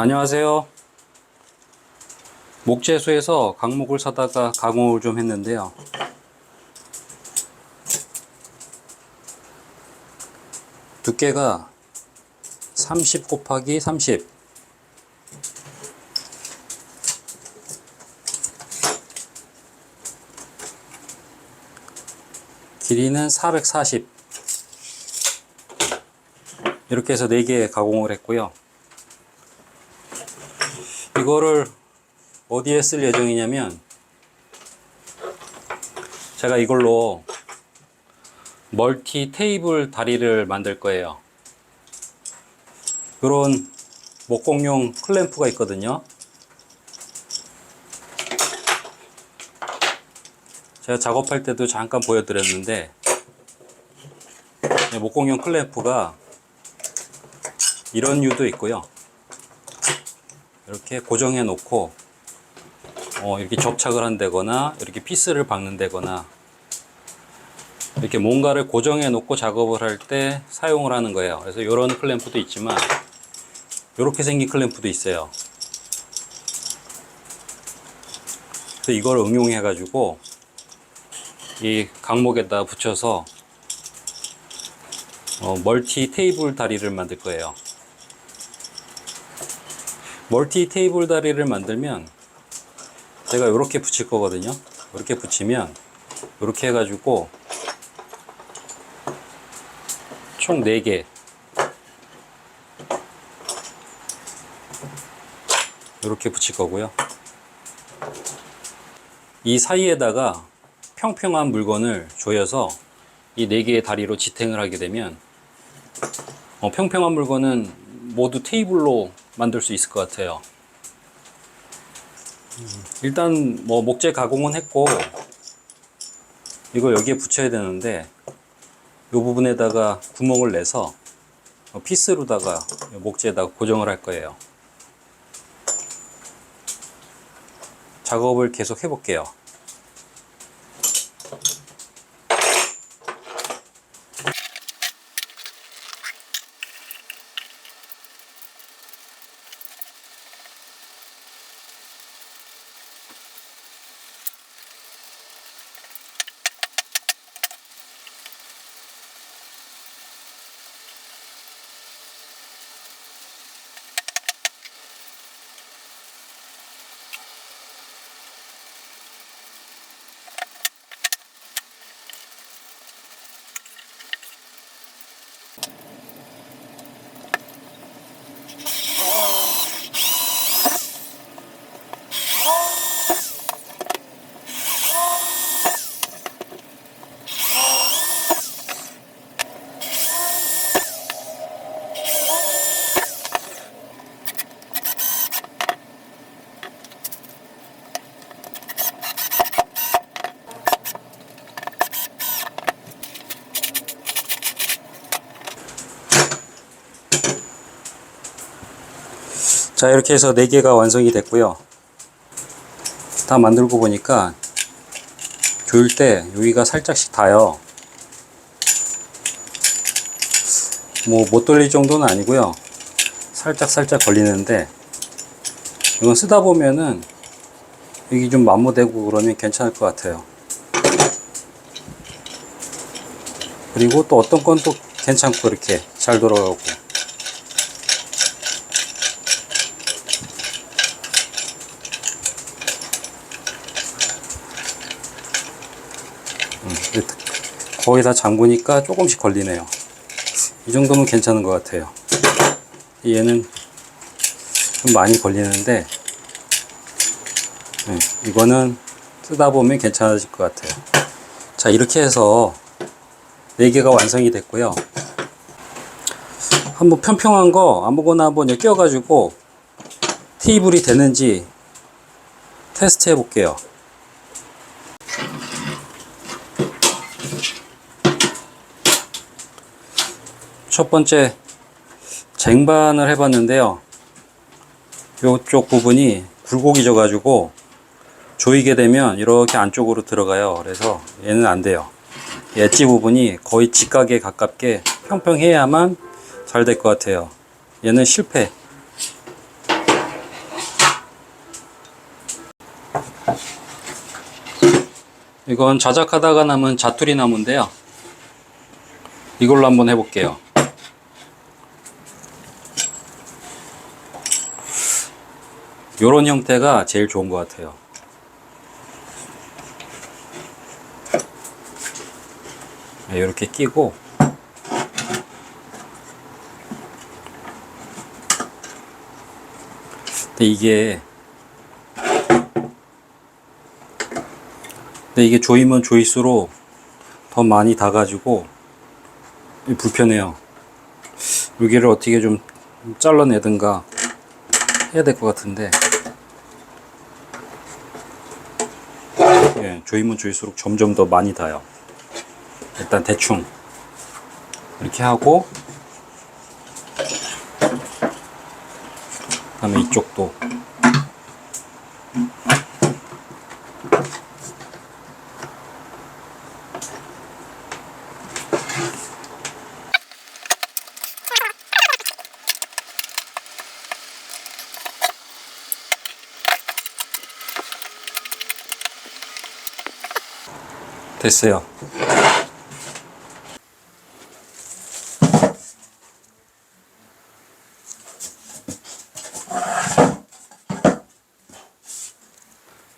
안녕하세요. 목재수에서 강목을 사다가 가공을 좀 했는데요. 두께가 30 곱하기 30. 길이는 440. 이렇게 해서 4개 가공을 했고요. 이거를 어디에 쓸 예정이냐면 제가 이걸로 멀티 테이블 다리를 만들 거예요. 이런 목공용 클램프가 있거든요. 제가 작업할 때도 잠깐 보여드렸는데 이 목공용 클램프가 이런 류도 있고요. 이렇게 고정해 놓고 어, 이렇게 접착을 한다거나 이렇게 피스를 박는다거나 이렇게 뭔가를 고정해 놓고 작업을 할 때 사용을 하는 거예요. 그래서 이런 클램프도 있지만 이렇게 생긴 클램프도 있어요. 그래서 이걸 응용해 가지고 이 강목에다 붙여서 어, 멀티 테이블 다리를 만들 거예요. 멀티 테이블 다리를 만들면 제가 이렇게 붙일 거거든요. 이렇게 붙이면 이렇게 해가지고 총 4개 이렇게 붙일 거고요. 이 사이에다가 평평한 물건을 조여서 이 4개의 다리로 지탱을 하게 되면 어, 평평한 물건은 모두 테이블로 만들 수 있을 것 같아요. 음, 일단 뭐 목재 가공은 했고 이거 여기에 붙여야 되는데 이 부분에다가 구멍을 내서 어, 피스로다가 목재에다가 고정을 할 거예요. 작업을 계속 해볼게요. 자 이렇게 해서 4개가 완성이 됐고요. 다 만들고 보니까 조일 때 여기가 살짝씩 닿아요. 뭐 못 돌릴 정도는 아니고요. 살짝 살짝 걸리는데 이건 쓰다 보면은 여기 좀 마모되고 그러면 괜찮을 것 같아요. 그리고 또 어떤 건 또 괜찮고 이렇게 잘 돌아가고 거의 다 잠그니까 조금씩 걸리네요. 이 정도면 괜찮은 것 같아요. 얘는 좀 많이 걸리는데, 네, 이거는 쓰다 보면 괜찮아질 것 같아요. 자, 이렇게 해서 4개가 완성이 됐고요. 한번 평평한 거 아무거나 한번 여기 껴가지고 테이블이 되는지 테스트 해볼게요. 첫 번째 쟁반을 해봤는데요. 이쪽 부분이 굴곡이져 가지고 조이게 되면 이렇게 안쪽으로 들어가요. 그래서 얘는 안 돼요. 엣지 부분이 거의 직각에 가깝게 평평해야만 잘 될 것 같아요. 얘는 실패. 이건 자작하다가 남은 자투리 나무인데요. 이걸로 한번 해볼게요. 요런 형태가 제일 좋은 것 같아요. 이렇게 끼고 근데 이게 근데 이게 조이면 조일수록 더 많이 닿아가지고 불편해요. 여기를 어떻게 좀 잘라내든가 해야 될 것 같은데. 예, 조이면 조일수록 점점 더 많이 닿아요. 일단 대충. 이렇게 하고 그다음에 이쪽도 됐어요.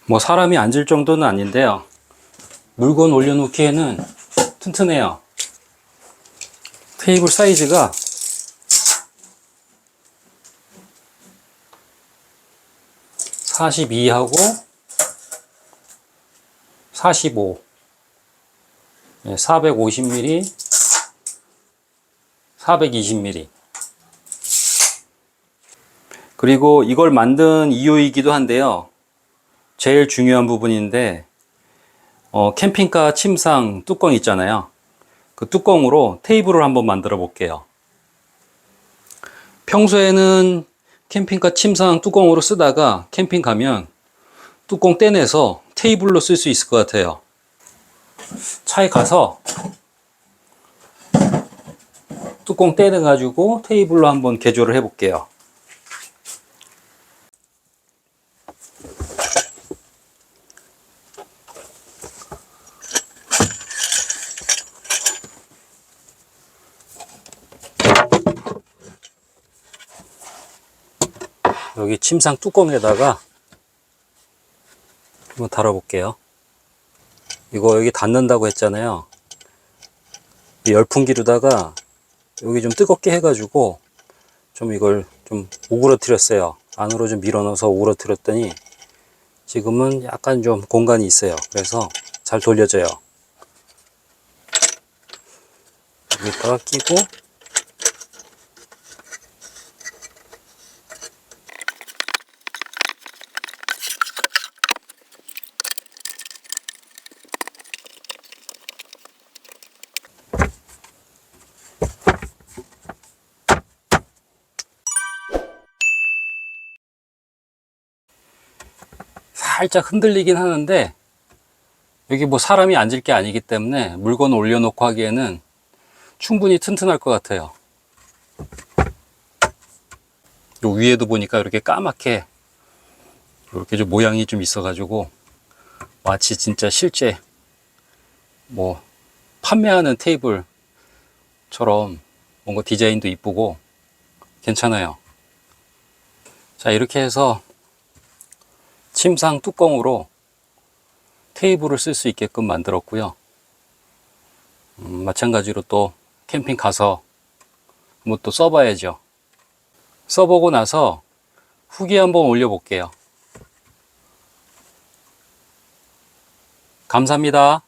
뭐 사람이 앉을 정도는 아닌데요. 물건 올려놓기에는 튼튼해요. 테이블 사이즈가 (42하고) (45) 네, 450mm 420mm 그리고 이걸 만든 이유이기도 한데요. 제일 중요한 부분인데 어, 캠핑카 침상 뚜껑 있잖아요. 그 뚜껑으로 테이블을 한번 만들어 볼게요. 평소에는 캠핑카 침상 뚜껑으로 쓰다가 캠핑 가면 뚜껑 떼내서 테이블로 쓸 수 있을 것 같아요. 차에 가서 뚜껑 떼내 가지고 테이블로 한번 개조를 해 볼게요. 여기 침상 뚜껑에다가 한번 달아볼게요. 이거 여기 닿는다고 했잖아요. 이 열풍기로다가 여기 좀 뜨겁게 해가지고 좀 이걸 좀 오그러뜨렸어요. 안으로 좀 밀어넣어서 오그러뜨렸더니 지금은 약간 좀 공간이 있어요. 그래서 잘 돌려져요. 여기다가 끼고 살짝 흔들리긴 하는데 여기 뭐 사람이 앉을 게 아니기 때문에 물건 올려놓고 하기에는 충분히 튼튼할 것 같아요. 요 위에도 보니까 이렇게 까맣게 이렇게 좀 모양이 좀 있어 가지고 마치 진짜 실제 뭐 판매하는 테이블처럼 뭔가 디자인도 이쁘고 괜찮아요. 자 이렇게 해서 침상 뚜껑으로 테이블을 쓸 수 있게끔 만들었고요. 음, 마찬가지로 또 캠핑 가서 뭐 또 써봐야죠. 써보고 나서 후기 한번 올려볼게요. 감사합니다.